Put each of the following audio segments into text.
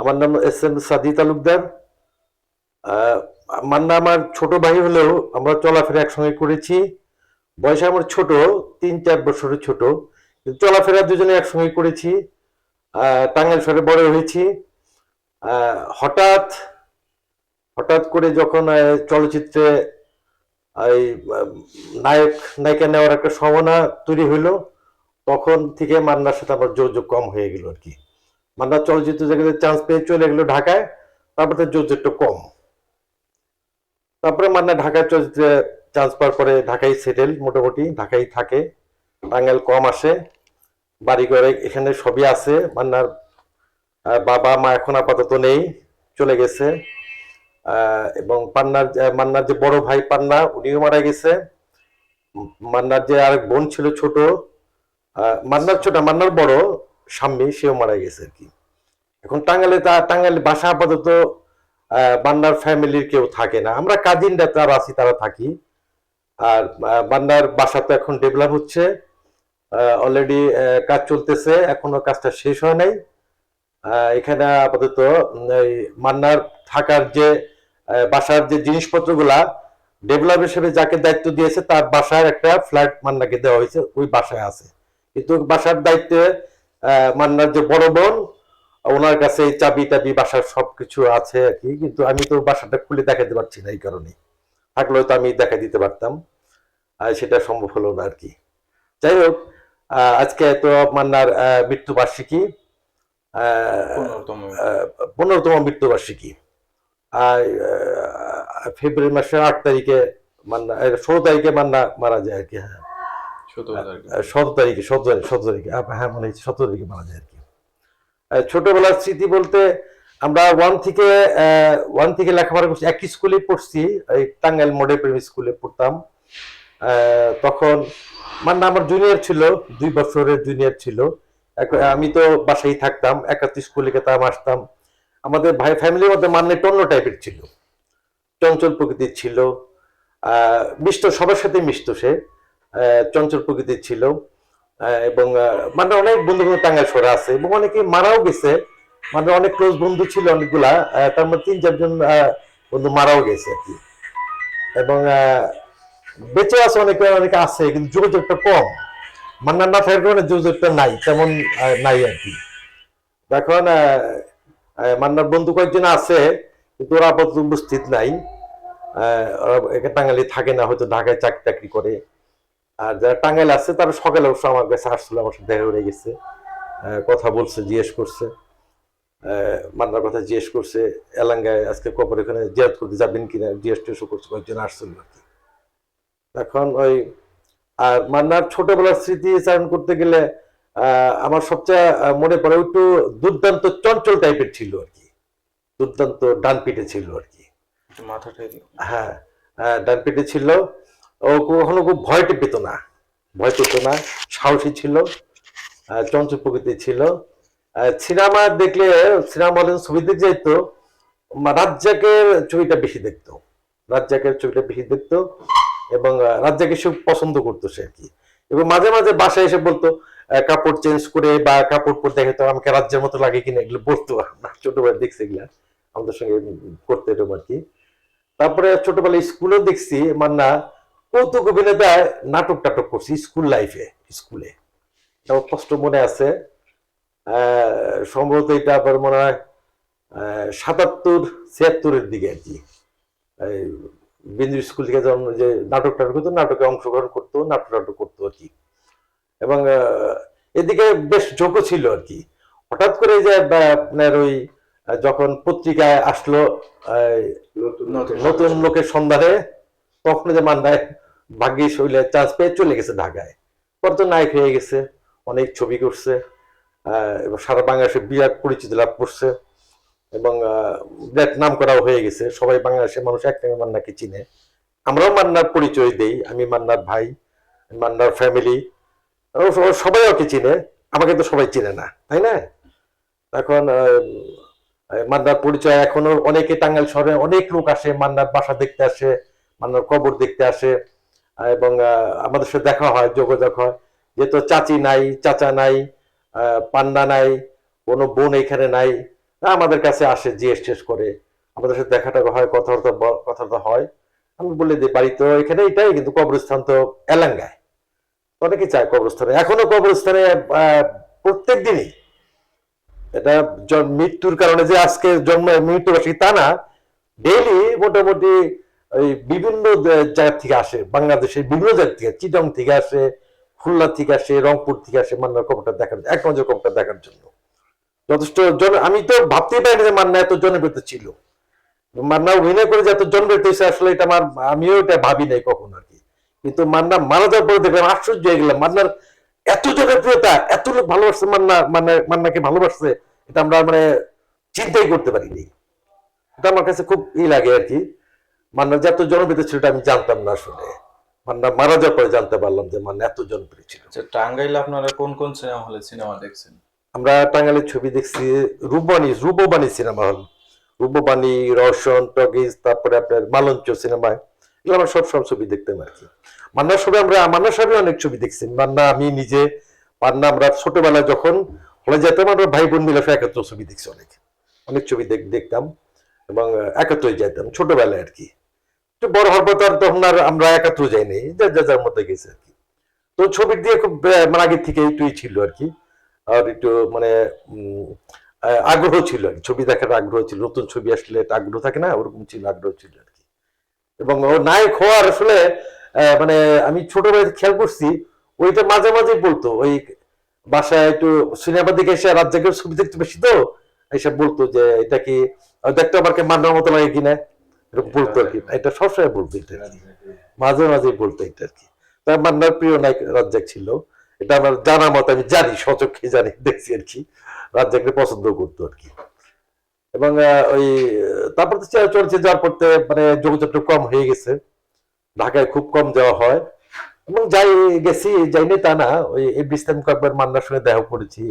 আমার নাম S M Sadi Talukdar. Manna আমার ছোট ভাই হলেও আমরা চলাফেরা একসঙ্গে করেছি। বয়সে আমার ছোট, তিন চার বছরের ছোট। চলাফেরা দুজনে একসঙ্গে করেছি। টাঙ্গাইল শহরে বড় হয়েছি। হঠাৎ হঠাৎ করে যখন চলচ্চিত্রে এই নায়ক, নায়িকা নেওয়ার একটা সম্ভাবনা তৈরি হইল, তখন থেকে মান্নার সাথে আমার যোগাযোগ কম হয়ে গেল আর কি। মান্না চলচ্চিত্র জগতে চান্স পেয়ে চলে গেলো ঢাকায়, তারপরে তার যোগাযোগটা কম। তারপরে মান্না ঢাকায় চলচ্চিত্রে চান্স পাওয়ার পরে ঢাকায় সেটেল মোটামুটি, ঢাকায় থাকে। টাঙ্গাইল কম আসে বাড়ি ঘরে এখানে সবই আছে। মান্নার বাবা, মা এখন আপাতত নেই, চলে গেছে। এবং পান্নার মান্নার যে বড় ভাই পান্না, উনিও মারা গেছে। মান্নার যে আরেক বোন ছিল ছোট মান্নার ছোট মান্নার বড় স্বামী সেও মারা গেছে আর কি। এখন টাঙ্গালে তা টাঙ্গাইলে বাসা আপাতত বান্নার ফ্যামিলির কেউ থাকে না। আমরা কাজিনরা তারা আছি, তারা থাকি। আর বান্নার বাসা তো এখন ডেভেলপ হচ্ছে। অলরেডি কাজ চলতেছে, এখনও কাজটা শেষ হয় নাই। এখানে আপাতত মান্নার থাকার যে বাসার যে জিনিসপত্রগুলা ডেভেলপ হিসেবে যাকে দায়িত্ব দিয়েছে, তার বাসার একটা ফ্ল্যাট মান্নাকে দেওয়া হয়েছে, ওই বাসায় আছে। কিন্তু বাসার দায়িত্বে মান্নার যে বড় বোন ওনার কাছে চাবি টাবি বাসার সবকিছু আছে আর কি। কিন্তু আমি তো বাসাটা খুলে দেখাতে পারছি না এই কারণে। থাকলেও তো আমি দেখা দিতে পারতাম। আর সেটা সম্ভব হলো না আর কি। যাই হোক আহ, আজকে তো মান্নার আহ, মৃত্যুবার্ষিকী। পনেরোতম মৃত্যুবার্ষিকী। আর আহ, ফেব্রুয়ারি মাসের আট তারিখে মান্না ষোলো তারিখে মান্না মারা যায় আর কি হ্যাঁ। সতেরো তারিখে। সতেরো তারিখে সতেরো তারিখ হ্যাঁ মানে সতেরো তারিখে মারা যায় আর কি। ছোটবেলার স্মৃতি বলতে আমরা ওয়ান থেকে ওয়ান থেকে লেখাপড়া করছি, একই স্কুলে পড়ছি, এই টাঙ্গাইল মডেল প্রেমী স্কুলে পড়তাম। তখন মান্না আমার জুনিয়র ছিল, দুই বছরের জুনিয়র ছিল। আমি তো বাসায় থাকতাম একাত্তি স্কুলে যেতাম আসতাম। আমাদের ভাই ফ্যামিলির মধ্যে মান্না একটু অন্য টাইপের ছিল। চঞ্চল প্রকৃতির ছিল। মিষ্ট, সবার সাথে মিষ্ট সে। চঞ্চল প্রকৃতির ছিল এবং মানে অনেক বন্ধু বান্ধব টাঙ্গাইল শহরে আছে, এবং অনেকে মারাও গেছে মানে অনেক ক্লোজ বন্ধু ছিল অনেকগুলা তার মধ্যে তিন চারজন বন্ধু মারাও গেছে আর কি। এবং বেঁচে আছে অনেকে অনেকে আছে, কিন্তু যোগাযোগটা কম। মান্নার না থাকার কারণে যোগাযোগটা নাই, তেমন নাই আর কি। এখন মান্নার বন্ধু কয়েকজন আছে, কিন্তু ওরা আপাতত উপস্থিত নাই। টাঙ্গাইলে থাকে না, হয়তো ঢাকায় চাকরি টাকরি করে। আর যারা টাঙ্গাইল আছে তারা সকালে অবশ্য আমার কাছে আসছিল আমার সাথে দেখা করে গেছে। কথা বলছে জিজ্ঞেস করছে। মান্নার কথা জিজ্ঞেস করছে এলাঙ্গায় আজকে কবর এখানে জিয়াদ করতে যাবেন কিনা? জিজ্ঞেস টিজ্ঞেস করছে কয়েকজন আসছিল আর কি। এখন ওই আর মান্নার ছোটবেলার স্মৃতি চারণ করতে গেলে আহ, আমার সবচেয়ে মনে পড়ে একটু দুর্দান্ত চঞ্চল টাইপের ছিল আর কি। দুর্দান্ত ডান পিঠে ছিল আর কি। মাথাটা হ্যাঁ ডান পিঠে ছিল। ও কখনো খুব ভয়টি পেত না। ভয় পেত না, সাহসী ছিল চঞ্চল প্রকৃতি ছিল। সিনেমা দেখলে, সিনেমা হলে ছবি দেখতে যাইতো রাজ্জাকের ছবিটা বেশি দেখতো। রাজ্জাকের ছবিটা বেশি দেখতো এবং রাজ্জাকে সে পছন্দ করতো সে আর কি। এবং মাঝে মাঝে বাসায় এসে বলতো কাপড় চেঞ্জ করে বা কাপড় পরে দেখে তো আমাকে রাজ্যের মতো লাগে কিনা? এগুলো বলতো। আমরা ছোটবেলায় দেখছি এগুলা। আমাদের সঙ্গে করতে এরকম আর কি। তারপরে ছোটবেলায় স্কুলেও দেখছি মান্না কৌতুক অভিনেতায় নাটক টাটক করছি স্কুল লাইফে স্কুলে। এটাও কষ্ট মনে আছে। সম্ভবত এটা আবার মনে হয় সাতাত্তর ছিয়াত্তরের দিকে আর কি। বিন্দু স্কুল থেকে যখন যে নাটক টাটক করতো নাটকে অংশগ্রহণ করতো নাটক টাটক করতো আর কি। এবং এদিকে বেশ ঝোঁকও ছিল আর কি। হঠাৎ করে যে আপনার ওই যখন পত্রিকায় আসলো নতুন লোকের সন্ধানে। তখন যে মান্নায় ভাগ্যিস হইলে চান্স পেয়ে চলে গেছে ঢাকায়। পরে তো নায়ক হয়ে গেছে, অনেক ছবি করছে এবং সারা বাংলাদেশে বিরাট পরিচিতি লাভ করছে, এবং বিরাট নাম করাও হয়ে গেছে। সবাই বাংলাদেশের মানুষ এক নামে মান্নাকে চিনে। আমরাও মান্নার পরিচয় দেই, আমি মান্নার ভাই, মান্নার ফ্যামিলি সবাই ওকে চিনে, আমাকে তো সবাই চিনে না, তাই না? এখন মান্নার পরিচয় এখনও অনেকে টাঙ্গাইল শহরে অনেক লোক আসে, মান্নার বাসা দেখতে আসে, মান্নার কবর দেখতে আসে এবং আমাদের সাথে দেখা হয়, যোগাযোগ হয়। যেহেতু চাচি নাই, চাচা নাই পান্না নাই, কোনো বোন এখানে নাই, আমাদের কাছে আসে, জিজ্ঞেস টেস করে। আমাদের সাথে দেখাটা হয়, কথাবার্তা কথাবার্তা হয়। আমি বলে দিই, বাড়ি তো এখানে এটাই, কিন্তু কবরস্থান তো এলাঙ্গায়। অনেকে চায় কবরস্থানে। এখনও কবরস্থানে প্রত্যেক দিনই। এটা মৃত্যুর কারণে যে আজকে জন্ম, মৃত্যুবার্ষিকী তা না। ডেইলি মোটামুটি ওই বিভিন্ন জায়গা থেকে আসে বাংলাদেশের বিভিন্ন জায়গা থেকে, চিটং থেকে আসে, খুলনা থেকে আসে, রংপুর থেকে আসে, মান্নার কবরটা দেখার এক নজর কবরটা দেখার জন্য। যথেষ্ট জন আমি তো ভাবতেই পারিনি যে মান্না এত জনপ্রিয়ত ছিল। মান্না অভিনয় করে যে এত জনপ্রিয়ত হয়েছে, আসলে এটা আমার আমিও এটা ভাবি নাই কখনো আর কি। কিন্তু মান্না মারা যাওয়ার পরে দেখলাম, আশ্চর্য হয়ে গেলাম, মান্নার এত জনপ্রিয়তা, এত লোক ভালোবাসছে মান্না মান্না মান্নাকে ভালোবাসছে, এটা আমরা মানে চিন্তাই করতে পারিনি। এটা আমার কাছে খুব ই লাগে আর কি। মান্নার যে এত জনপ্রিয় ছিল আমি জানতাম না আসলে। মান্না মারা যাওয়ার পরে জানতে পারলাম যে মান্না এত জনপ্রিয় ছিল। আচ্ছা টাঙ্গাইলে আপনারা কোন কোন সিনেমা হলে সিনেমা দেখছেন? আমরা টাঙ্গাইলের ছবি দেখছি রূপবাণী রূপবাণী সিনেমা হল রূপবাণী রওশন টগিজ তারপরে আপনার মালঞ্চ সিনেমায় এগুলো আমরা সব সব ছবি দেখতাম আর কি। মান্নার সবে আমরা মান্নার সাহেবের অনেক ছবি দেখছি। মান্না আমি নিজে মান্না আমরা ছোটবেলায় যখন হলে যেতাম আমরা ভাই বোন মিলে একাত্র ছবি দেখছি অনেক। অনেক ছবি দেখ দেখতাম এবং একাত্রই যেতাম ছোটবেলায় আর কি। বড় হওয়ার পর তখন আর আমরা একাত্র যাইনি যা যা যার মধ্যে গেছে আর কি তো ছবির দিয়ে খুব মানে আগে থেকে একটুই ছিল আর কি, আর একটু মানে আগ্রহ ছিল আর কি। ছবি দেখার আগ্রহ ছিল, নতুন ছবি আসলে আগ্রহ থাকে না, ওরকম ছিল, আগ্রহ ছিল আর কি এবং ও নায়ক হওয়ার আসলে মানে আমি ছোটবেলায় খেয়াল করছি, ওইটা মাঝে মাঝে বলতো, ওই বাসায় একটু সিনেমা দিকে এসে রাত জাগের ছবি দেখতে বেশি তো এসব বলতো যে, এটা কি, দেখতে আমাকে মান্নার মতো লাগে কিনা এরকম বলতো আর কি এটা সবসময় বলতো এটা মাঝে মাঝে বলতো এটা আর কি। তার মান্নার প্রিয় নায়ক রাজ্জাক ছিল। এটা আমার জানা মতো আমি জানি সচক্ষে জানি দেখছি আর কি। রাজ্জাককে পছন্দ করতো আর কি। এবং ওই তারপর তো চলছে যাওয়ার পর মানে যোগাযোগটা কম হয়ে গেছে। ঢাকায় খুব কম যাওয়া হয়। এবং যাই গেছি যাইনি তা না ওই ইসলাম কয়েকবার মান্নার সঙ্গে দেখা করেছি।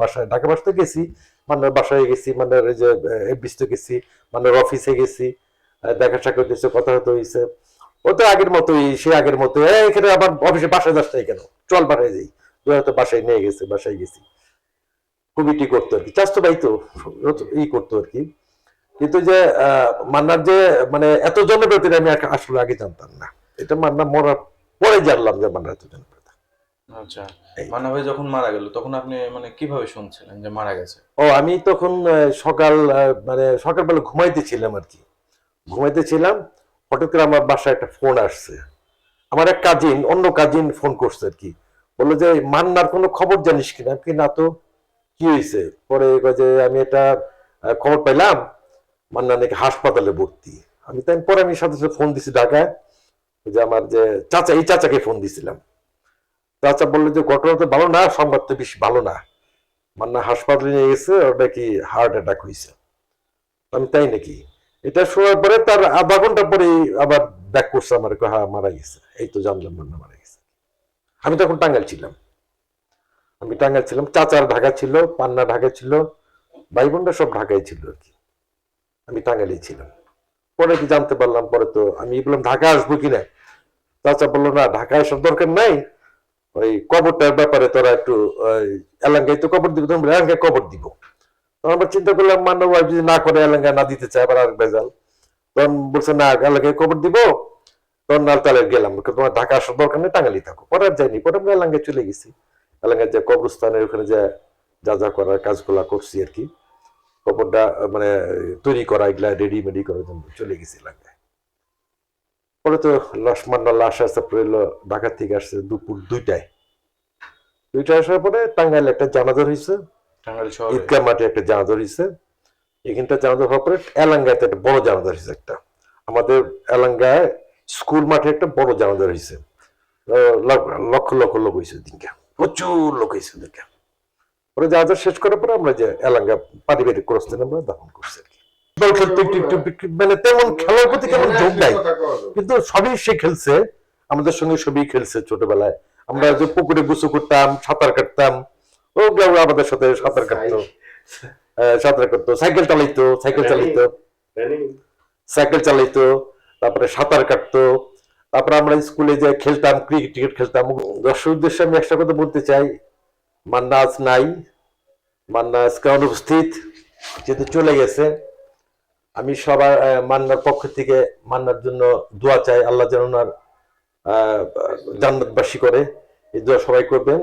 বাসায় ঢাকা বাসাতে গেছি মান্নার বাসায় গেছি মান্নার ওই যে এফবিসতে গেছি মান্নার অফিসে গেছি। দেখা সাক্ষাৎ হয়েছে কথা হতে হয়েছে ও তো আগের মতোই সে আগের মতো এখানে আবার অফিসে বাসায় যাস নাই কেন? চল বাসায় যাই। তুই হয়তো বাসায় নিয়ে গেছে বাসায় গেছি। কমিটি করতো আর কি। চাষতো ভাই তো ই করতো আর কি। কিন্তু যে মান্নার যে মানে এত জনপ্রিয়তা আমি আসলে আগে জানতাম না। এটা মান্না মরার পরে জানলাম যে মান্নার এত জনপ্রিয়তা। আচ্ছা। মান্না ভাই যখন মারা গেল তখন আপনি মানে কীভাবে শুনছিলেন যে মারা গেছে? ও আমি তখন সকাল মানে সকালবেলা ঘুমাইতেছিলাম আর কি। ঘুমাইতেছিলাম হঠাৎ করে আমার বাসায় একটা ফোন আসছে। আমার এক কাজিন, অন্য কাজিন ফোন করছে আর কি। বলল যে, মান্নার কোনো খবর জানিস কিনা? কি না তো, কি হয়েছে পরে যে, আমি এটা খবর পাইলাম, মান্না নাকি হাসপাতালে ভর্তি। আমি তাই পরে আমি সাথে সাথে ফোন দিছি ঢাকায়। যে আমার যে চাচা, এই চাচাকে ফোন দিছিলাম। চাচা বলল যে, ঘটনা তো ভালো না, সংবাদ তো বেশি ভালো না। মান্না হাসপাতালে নিয়ে গেছে, ওর নাকি হার্ট অ্যাটাক হয়েছে আমি তাই নাকি এটা শোনার পরে তার আধা ঘণ্টা পরে আবার ব্যাক করছে আমার হ্যাঁ মারা গেছে। এই তো জানলাম মান্না মারা গেছে। আমি তখন টাঙ্গাইল ছিলাম। আমি টাঙ্গাল ছিলাম, চাচার ঢাকা ছিল, পান্না ঢাকা ছিল ভাই বোনরা সব ঢাকায় ছিল আর কি। আমি টাঙ্গাইলেই ছিলাম। পরে কি জানতে পারলাম, পরে তো আমি বললাম, ঢাকা আসব কিনা চাচা বলল, না, ঢাকায় সব দরকার নাই। ওই কবরটার ব্যাপারে তোরা একটু এলাঙ্গায় তো কবর দিব, তোমরা এলাঙ্গায় কবর দিব। তখন আমরা চিন্তা করলাম, মান্না ওয়াইফ যদি না করে এলাঙ্গায় না দিতে চায়, আবার আর বেজাল তখন বলছে, না এলাঙ্গায় কবর দিব। তখন নাল তালে গেলাম তোমার ঢাকা আসার দরকার নেই টাঙ্গালি থাকো। পরে আর যাইনি, পরে আমরা এলাঙ্গায় চলে গেছি। এলাঙ্গায় যে কবরস্থানের ওখানে যে যা যা করার কাজগুলা করছি আর কি, কবরটা মানে তৈরি করা, এগুলা রেডি মেডি করার জন্য চলে গেছি এলাকায়। পরে তো লাশ মান্না লাশ আসতে পড়ল ঢাকা থেকে আসছে দুপুর দুইটায়। দুইটায় আসার পরে টাঙ্গাইল একটা জানাজার হয়েছে। ঈদগাহ মাঠে একটা জানাজার হয়েছে এখানটা জানাজার হওয়ার পরে এলাঙ্গাতে একটা বড় জানাজার হয়েছে একটা। আমাদের এলাঙ্গায় স্কুল মাঠে একটা বড় জানাজার হয়েছে লক্ষ লক্ষ লোক হয়েছে দিনকে প্রচুর লোক হয়েছে দিনকে পরে জানাজার শেষ করার পরে আমরা যে এলাঙ্গা পারিবারিক ক্রস্থানে আমরা দাফন করছি আর কি। ফুটবল খেলতে একটু একটু একটু- মানে তেমন খেলার প্রতি কেমন যোগ নাই। কিন্তু সবই সে খেলছে। আমাদের সঙ্গে সবই খেলছে ছোটবেলায়। আমরা যে পুকুরে গুছু করতাম সাঁতার কাটতাম। ওগুলো আমাদের সাথে সাঁতার কাটতো। সাঁতার কাটতো। সাইকেল চালাইতো সাইকেল চালাইতো। সাইকেল চালাইতো তারপরে সাঁতার কাটতো। তারপরে আমরা স্কুলে যে খেলতাম ক্রিকেট টিকেট খেলতাম দর্শক উদ্দেশ্যে আমি একটা কথা বলতে চাই। মান্না আজ নাই। মান্না আজকে অনুপস্থিত যেহেতু চলে গেছে। আমি সবার মান্নার পক্ষ থেকে মান্নার জন্য দোয়া চাই আল্লাহ যেন ওনার আহ, জান্নাতবাসী করে। এই দোয়া সবাই করবেন।